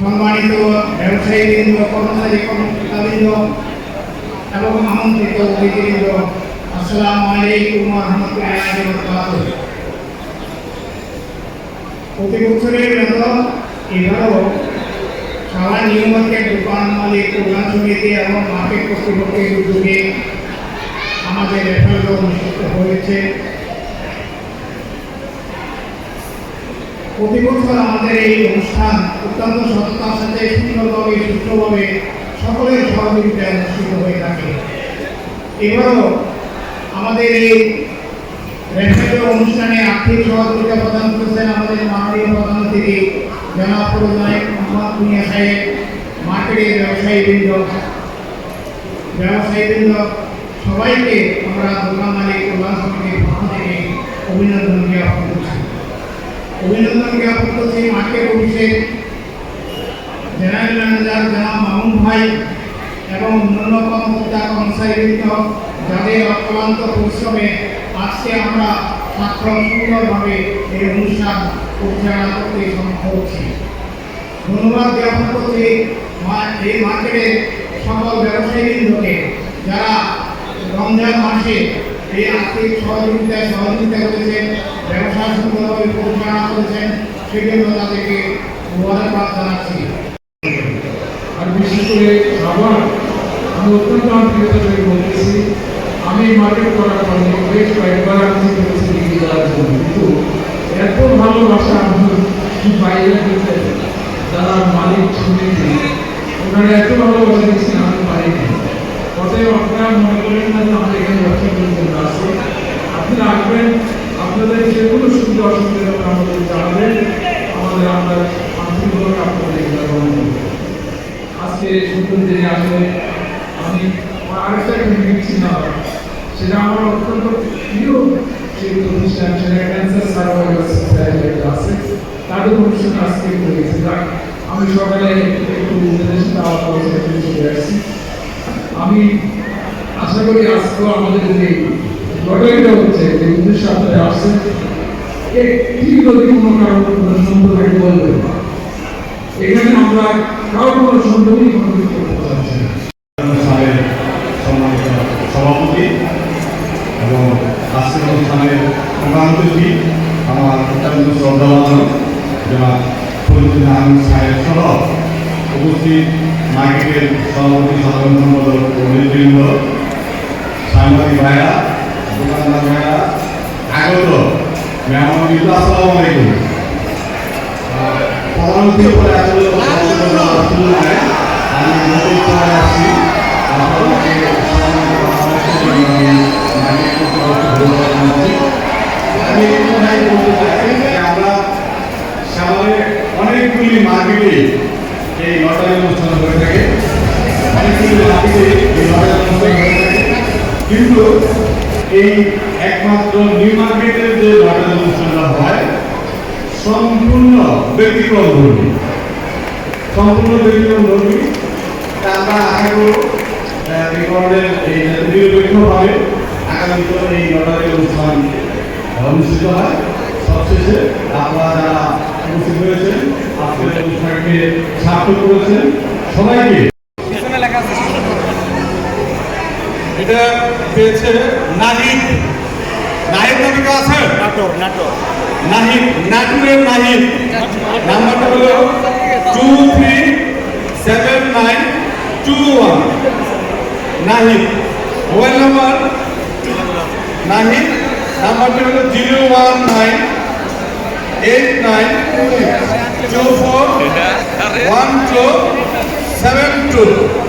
সম্মানিত ব্যবসায়ীবৃন্দ, কর্মচারী কর্মকর্তাবৃন্দ এবং আমন্ত্রিত অতিথিবৃন্দ, আসসালামু আলাইকুম রহমতুল্লাহ প্রতি বছরের মতো এবারও সবার নিয়মকে দোকান মালিক কল্যাণ সমিতি এবং মার্কেট কর্তৃপক্ষের উদ্যোগে আমাদের রেফারেল অনুষ্ঠিত হয়েছে। প্রতি বছর আমাদের এই অনুষ্ঠান অত্যন্ত সততার সাথে সুন্দরভাবে, সুষ্ঠুভাবে সকলের সহযোগিতায় অনুষ্ঠিত হয়ে থাকে। এবারও আমাদের এই রেফারেল অনুষ্ঠানে আর্থিক সহযোগিতা প্রদান করেছেন আমাদের মাননীয় প্রধান অতিথি জনাব প্রধান মোহাম্মদ কুনিয়া সাহেব, মার্কেটের ব্যবসায়ীবৃন্দ ব্যবসায়ীবৃন্দ, সবাইকে আমরা দোকান মালিক, কল্যাণ সমিতির পক্ষ থেকে অভিনন্দন জ্ঞাপন করছি। অভিনন্দন জ্ঞাপন করছি মার্কেট অফিসের জেনারেল ম্যানেজার জনাব মামুন ভাই এবং অন্যান্য কর্মকর্তা, কর্মচারীবৃন্দ, যাদের অক্লান্ত পরিশ্রমে আজকে আমরা ছাত্র সুন্দরভাবে এই অনুষ্ঠান পরিচালনা করতে সম্ভব হচ্ছি। ধন্যবাদ জ্ঞাপন করছি এই মার্কেটের সকল ব্যবসায়ীবৃন্দকে, যারা রমজান মাসে এই আর্থিক সহযোগিতায় সহযোগিতা করেছেন। আমার মার্কেট করার ভালোবাসা আমার বাইরে দিতে যারা মালিক সমিতি ওনারা এত ভালোবাসা দিচ্ছেন আমি পারিনি। অতএব আপনারা মনে করেন না যে আমাদের এখানে ব্যবসা করার জন্য আসছে আপনারা আসবেন আপনাদের যে কোনো সুবিধা অসুবিধা হলে আমাদের জানাবেন আমাদের আমরা আন্তরিকভাবে আপনাদের এগুলো গ্রহণ করব আজকে সুন্দর দিনে আসলে আমি আরেকটা ক্লিনিক ছিলাম সেটা আমার অত্যন্ত প্রিয়। সেই প্রতিষ্ঠান সেটা ক্যান্সার সার্ভাইভার সোসাইটি আছে তাদের অনুষ্ঠান আজকে করেছি আমি সকালে একটু আসছি। আমি আশা করি আজকেও আমাদের যে লটারিটা যে উদ্দেশ্য আপনারা আসছেন একটি যদি কোনো সম্পর্কে এখানে আমরা কারও কোনো সন্দেহই কোনো কিছু করতে পারছি না অনুষ্ঠানের সম্মানিত সভাপতি এবং আজকের অনুষ্ঠানের প্রধান অতিথি আমার অত্যন্ত শ্রদ্ধাভাজন জনাব ফরিদুল আহমেদ সাহেব সহ উপস্থিত মার্কেটের সভাপতি, সাধারণ সম্পাদক কর্মীবৃন্দ সাংবাদিক ভাইরা দোকানদার ভাইরা আগত মেহমানবৃন্দ আসসালামু আলাইকুম। উপরে আসলে আমি আসছি। অনেকগুলি মার্কেটে এই লটারি অনুষ্ঠান হয়ে থাকে। অনেকগুলি মার্কেটে এই লটারি অনুষ্ঠান হয়ে থাকে। কিন্তু এই একমাত্র নিউ মার্কেটের যে লটারি অনুষ্ঠানটা হয়, সম্পূর্ণ ব্যতিক্রম ধর্মী। সম্পূর্ণ ব্যতিক্রম ধর্মী। আমরা আশা করব এই ধরনের এই নিরপেক্ষভাবে আগামীতে এই লটারি অনুষ্ঠান অনুষ্ঠিত হয়। সবশেষে আপনারা যারা উপস্থিত হয়েছেন আজকের অনুষ্ঠানকে সার্থক করেছেন সবাইকে। এটা পেয়েছে নাহিদ। নাহিদ নামে কেউ আছে? নাটক নাটক নাহিদ নাটুরের নাহিদ। নাম্বারটা হলো two three seven nine two one Nahid. Mobile number? Nahid. নাম্বারটা হলো zero one nine eight nine two four one two seven two.